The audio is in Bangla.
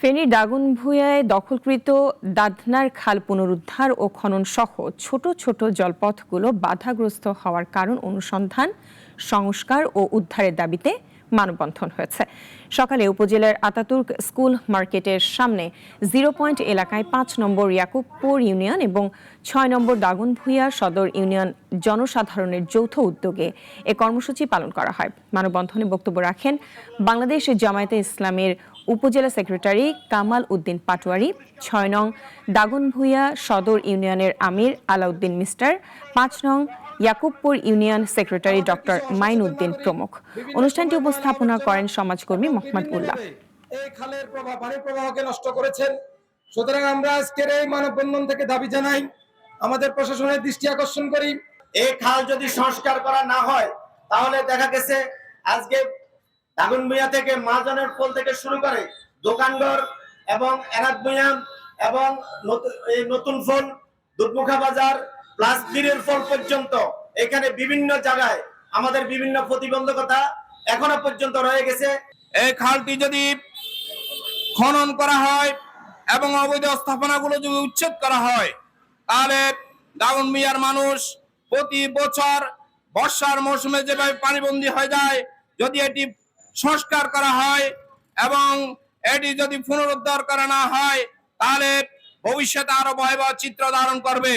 ফেনীর দাগনভূয়ায় দখলকৃত দাদনার খাল পুনরুদ্ধার ও খনন সহ ছোট ছোট জলপথগুলো বাধাগ্রস্ত হওয়ার কারণ অনুসন্ধান, সংস্কার ও উদ্ধারের দাবিতে মানববন্ধন হয়েছে। সকালে উপজেলার আতাতুর্ক স্কুল মার্কেটের সামনে জিরো পয়েন্ট এলাকায় পাঁচ নম্বর ইয়াকুবপুর ইউনিয়ন এবং ছয় নম্বর দাগনভূঞা সদর ইউনিয়ন জনসাধারণের যৌথ উদ্যোগে এ কর্মসূচি পালন করা হয়। মানববন্ধনে বক্তব্য রাখেন বাংলাদেশ জামায়াতে ইসলামের উপজেলা সেক্রেটারি কামাল উদ্দিন পাটোয়ারি, ছয় নং দাগনভূঞা সদর ইউনিয়নের আমির আলাউদ্দিন মিস্টার, পাঁচ নং Yakubpur union secretary doctor Main Uddin প্রমুখ। অনুষ্ঠানটি উপস্থাপনা করেন সমাজকর্মী মোহাম্মদ উল্লাহ। এই খালের প্রবাহকে নষ্ট করেছেন। সুতরাং আমরা আজকের এই মানববন্ধন থেকে দাবি জানাই, আমাদের প্রশাসনের দৃষ্টি আকর্ষণ করি। এই খাল যদি সংস্কার করা না হয়, তাহলে দেখা গেছে আজকে দাগনভূঞা থেকে মাজানের পোল থেকে শুরু করে দোকানঘর এবং এনাদ ভূঞা এবং নতুন- ফোন দুধমুখা বাজার প্লাস বীরের ফল পর্যন্ত। এখানে বিভিন্ন জায়গায় আমাদের বিভিন্ন প্রতিবন্ধকতা এখনও পর্যন্ত রয়ে গেছে। এই খালটি যদি খনন করা হয় এবং অবৈধ স্থাপনাগুলো যদি উচ্ছেদ করা হয়, তাহলে দাগন মিয়ার মানুষ প্রতি বছর বর্ষার মৌসুমে যেভাবে পানিবন্দী হয়ে যায়, যদি এটি সংস্কার করা হয় এবং এটি যদি পুনরুদ্ধার করা না হয়, তাহলে ভবিষ্যতে আরও ভয়াবহ চিত্র ধারণ করবে।